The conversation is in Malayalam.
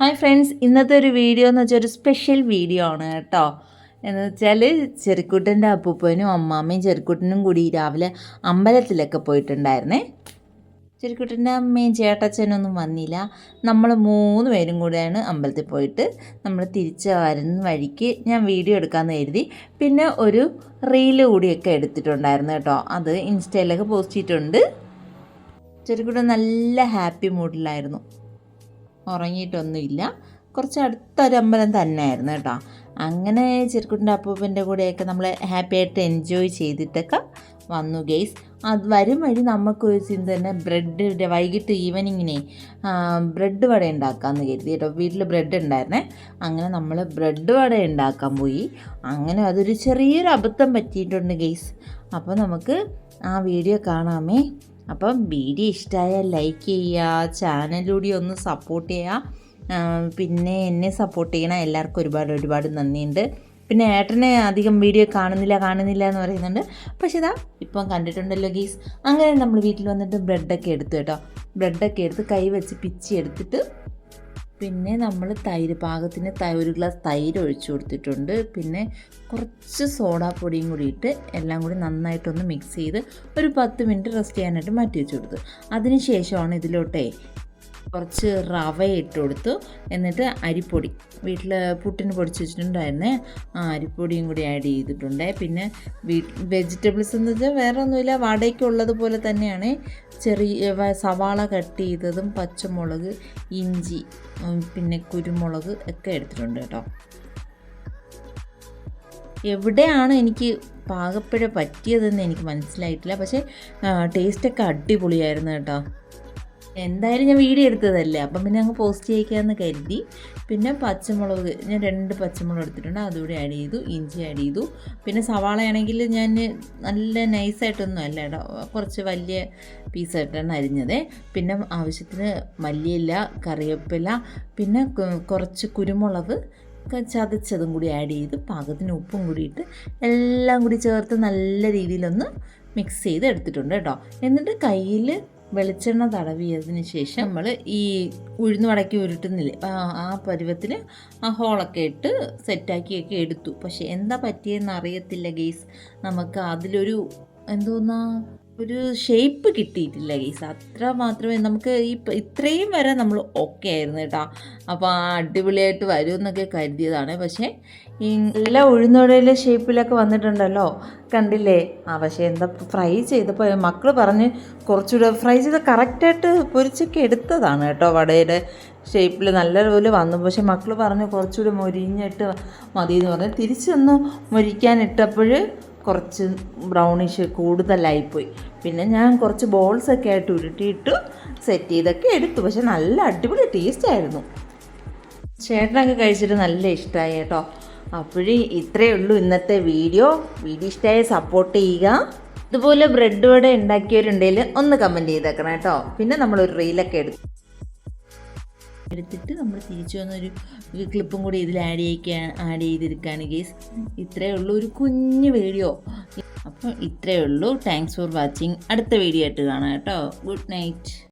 ഹായ് ഫ്രണ്ട്സ് ഇന്നത്തെ ഒരു വീഡിയോ എന്ന് വെച്ചാൽ ഒരു സ്പെഷ്യൽ വീഡിയോ ആണ് കേട്ടോ. എന്ന് വെച്ചാൽ ചെറുക്കുട്ടന്റെ അപ്പൂപ്പനും അമ്മാമ്മയും ചെറുക്കുട്ടനും കൂടി രാവിലെ അമ്പലത്തിലൊക്കെ പോയിട്ടുണ്ടായിരുന്നേ. ചെറുക്കുട്ടന്റെ അമ്മയും ചേട്ടച്ചനൊന്നും വന്നില്ല. നമ്മൾ മൂന്ന് പേരും കൂടെയാണ് അമ്പലത്തിൽ പോയിട്ട് നമ്മൾ തിരിച്ച് വരുന്ന വഴിക്ക് ഞാൻ വീഡിയോ എടുക്കാമെന്ന് കരുതി. പിന്നെ ഒരു റീൽ കൂടിയൊക്കെ എടുത്തിട്ടുണ്ടായിരുന്നു കേട്ടോ. അത് ഇൻസ്റ്റയിലൊക്കെ പോസ്റ്റ് ചെയ്തിട്ടുണ്ട്. ചെറുക്കുട്ടൻ നല്ല ഹാപ്പി മൂഡിലായിരുന്നു ഉറങ്ങിയിട്ടൊന്നുമില്ല. കുറച്ച് അടുത്തൊരമ്പലം തന്നെ തന്നെയായിരുന്നു കേട്ടോ. അങ്ങനെ ചെറുക്കുട്ടിന്റെ അപ്പൂപ്പന്റെ കൂടെയൊക്കെ നമ്മൾ ഹാപ്പി ആയിട്ട് എൻജോയ് ചെയ്തിട്ടൊക്കെ വന്നു ഗെയ്സ് അത് വരും വഴി നമുക്കൊരു ചിന്ത തന്നെ ബ്രെഡ് വൈകിട്ട് ഈവനിങ്ങിനെ ബ്രെഡ് വട ഉണ്ടാക്കാമെന്ന് കരുതി കേട്ടോ. വീട്ടിൽ ബ്രെഡ് ഉണ്ടായിരുന്നേ. അങ്ങനെ നമ്മൾ ബ്രെഡ് വട ഉണ്ടാക്കാൻ പോയി. അങ്ങനെ അതൊരു ചെറിയൊരു അബദ്ധം പറ്റിയിട്ടുണ്ട് ഗെയ്സ് അപ്പോൾ നമുക്ക് ആ വീഡിയോ കാണാമേ. അപ്പം വീഡിയോ ഇഷ്ടമായാൽ ലൈക്ക് ചെയ്യുക ചാനലിലൂടെ ഒന്ന് സപ്പോർട്ട് ചെയ്യുക. പിന്നെ എന്നെ സപ്പോർട്ട് ചെയ്യണ എല്ലാവർക്കും ഒരുപാട് ഒരുപാട് നന്ദിയുണ്ട്. പിന്നെ ഏട്ടനെ അധികം വീഡിയോ കാണുന്നില്ല കാണുന്നില്ല എന്ന് പറയുന്നുണ്ട്. പക്ഷേ ഇതാ ഇപ്പം കണ്ടിട്ടുണ്ടല്ലോ ഗീസ് അങ്ങനെ നമ്മൾ വീട്ടിൽ വന്നിട്ട് ബ്രെഡൊക്കെ എടുത്തു കേട്ടോ. ബ്രെഡൊക്കെ എടുത്ത് കൈ വെച്ച് പിച്ചി എടുത്തിട്ട് പിന്നെ നമ്മൾ തൈര് പാകത്തിന് ഒരു ഗ്ലാസ് തൈര് ഒഴിച്ചു കൊടുത്തിട്ടുണ്ട്. പിന്നെ കുറച്ച് സോഡാപ്പൊടിയും കൂടി ഇട്ട് എല്ലാം കൂടി നന്നായിട്ടൊന്ന് മിക്സ് ചെയ്ത് ഒരു പത്ത് മിനിറ്റ് റെസ്റ്റ് ചെയ്യാനായിട്ട് മാറ്റി വെച്ച് കൊടുത്തു. അതിന് ശേഷമാണ് ഇതിലോട്ടേ കുറച്ച് റവ ഇട്ട് കൊടുത്തു എന്നിട്ട് അരിപ്പൊടി. വീട്ടിൽ പുട്ടിന് പൊടിച്ച് വെച്ചിട്ടുണ്ടായിരുന്നേ. ആ അരിപ്പൊടിയും കൂടി ആഡ് ചെയ്തിട്ടുണ്ട്. പിന്നെ വെജിറ്റബിൾസ് എന്ന് വെച്ചാൽ വേറെ ഒന്നുമില്ല വടയ്ക്കുള്ളത് പോലെ തന്നെയാണ്. ചെറിയ സവാള കട്ട് ചെയ്തതും പച്ചമുളക് ഇഞ്ചി പിന്നെ കുരുമുളക് ഒക്കെ എടുത്തിട്ടുണ്ട് കേട്ടോ. എവിടെയാണ് എനിക്ക് പാകപ്പിഴ പറ്റിയതെന്ന് എനിക്ക് മനസ്സിലായിട്ടില്ല. പക്ഷേ ടേസ്റ്റൊക്കെ അടിപൊളിയായിരുന്നു കേട്ടോ. എന്തായാലും ഞാൻ വീഡിയോ എടുത്തതല്ലേ? അപ്പം പിന്നെ അങ്ങ് പോസ്റ്റ് ചെയ്യിക്കാമെന്ന് കരുതി. പിന്നെ പച്ചമുളക് ഞാൻ രണ്ട് പച്ചമുളക് എടുത്തിട്ടുണ്ട്. അതുകൂടി ആഡ് ചെയ്തു ഇഞ്ചി ആഡ് ചെയ്തു. പിന്നെ സവാളയാണെങ്കിൽ ഞാൻ നല്ല നൈസായിട്ടൊന്നും അല്ല കേട്ടോ. കുറച്ച് വലിയ പീസായിട്ടാണ് അരിഞ്ഞത്. പിന്നെ ആവശ്യത്തിന് മല്ലിയില കറിവേപ്പില പിന്നെ കുറച്ച് കുരുമുളക് ചതച്ചതും കൂടി ആഡ് ചെയ്ത് പാകത്തിന് ഉപ്പും കൂടിയിട്ട് എല്ലാം കൂടി ചേർത്ത് നല്ല രീതിയിലൊന്ന് മിക്സ് ചെയ്ത് എടുത്തിട്ടുണ്ട് കേട്ടോ. എന്നിട്ട് കയ്യിൽ വെളിച്ചെണ്ണ തടവിയതിന് ശേഷം നമ്മൾ ഈ ഉഴുന്ന് വടക്കി ഉരുട്ടുന്നില്ലേ ആ പരുവത്തിൽ ആ ഹോളൊക്കെ ഇട്ട് സെറ്റാക്കിയൊക്കെ എടുത്തു. പക്ഷേ എന്താ പറ്റിയെന്ന് അറിയത്തില്ല ഗെയ്സ്. നമുക്ക് അതിലൊരു എന്തോന്നാ ഒരു ഷേപ്പ് കിട്ടിയിട്ടില്ല ഗെയ്സ്. അത്ര മാത്രമേ നമുക്ക് ഈ ഇത്രയും വരെ നമ്മൾ ഓക്കെ ആയിരുന്നു കേട്ടോ. അപ്പോൾ അടിപൊളിയായിട്ട് വരുമെന്നൊക്കെ കരുതിയതാണ്. പക്ഷേ നല്ല ഉഴുന്നോടയിലെ ഷേപ്പിലൊക്കെ വന്നിട്ടുണ്ടല്ലോ. കണ്ടില്ലേ? ആ പക്ഷേ എന്താ ഫ്രൈ ചെയ്തപ്പോൾ മക്കൾ പറഞ്ഞ് കുറച്ചുകൂടെ ഫ്രൈ ചെയ്ത് കറക്റ്റായിട്ട് പൊരിച്ചൊക്കെ എടുത്തതാണ് കേട്ടോ വടയുടെ ഷേപ്പിൽ നല്ലപോലെ വന്നു. പക്ഷേ മക്കൾ പറഞ്ഞു കുറച്ചുകൂടി മൊരിഞ്ഞിട്ട് മതി എന്ന് പറഞ്ഞ് തിരിച്ചൊന്ന് മൊരിക്കാനിട്ടപ്പോൾ കുറച്ച് ബ്രൗണിഷ് കൂടുതലായിപ്പോയി. പിന്നെ ഞാൻ കുറച്ച് ബോൾസൊക്കെ ആയിട്ട് ഉരുട്ടിയിട്ട് സെറ്റ് ചെയ്തൊക്കെ എടുത്തു. പക്ഷെ നല്ല അടിപൊളി ടേസ്റ്റ് ആയിരുന്നു. ചേട്ടനൊക്കെ കഴിച്ചിട്ട് നല്ല ഇഷ്ടമായി കേട്ടോ. അപ്പോഴേ ഇത്രയേ ഉള്ളൂ ഇന്നത്തെ വീഡിയോ വീഡിയോ ഇഷ്ടമായി സപ്പോർട്ട് ചെയ്യുക. ഇതുപോലെ ബ്രെഡ് വട ഉണ്ടാക്കിയവരുണ്ടെങ്കിൽ ഒന്ന് കമന്റ് ചെയ്തേക്കണം കേട്ടോ. പിന്നെ നമ്മളൊരു റീലൊക്കെ എടുത്തു എടുത്തിട്ട് നമ്മൾ തിരിച്ചു വന്നൊരു ക്ലിപ്പും കൂടി ഇതിൽ ആഡ് ചെയ്യിക്കാൻ ആഡ് ചെയ്തിരിക്കുകയാണ് ഗേസ് ഇത്രയേ ഉള്ളൂ ഒരു കുഞ്ഞ് വീഡിയോ അപ്പോൾ ഇത്രയേ ഉള്ളൂ. താങ്ക്സ് ഫോർ വാച്ചിങ് അടുത്ത വീഡിയോ ആയിട്ട് കാണാം കേട്ടോ. Good night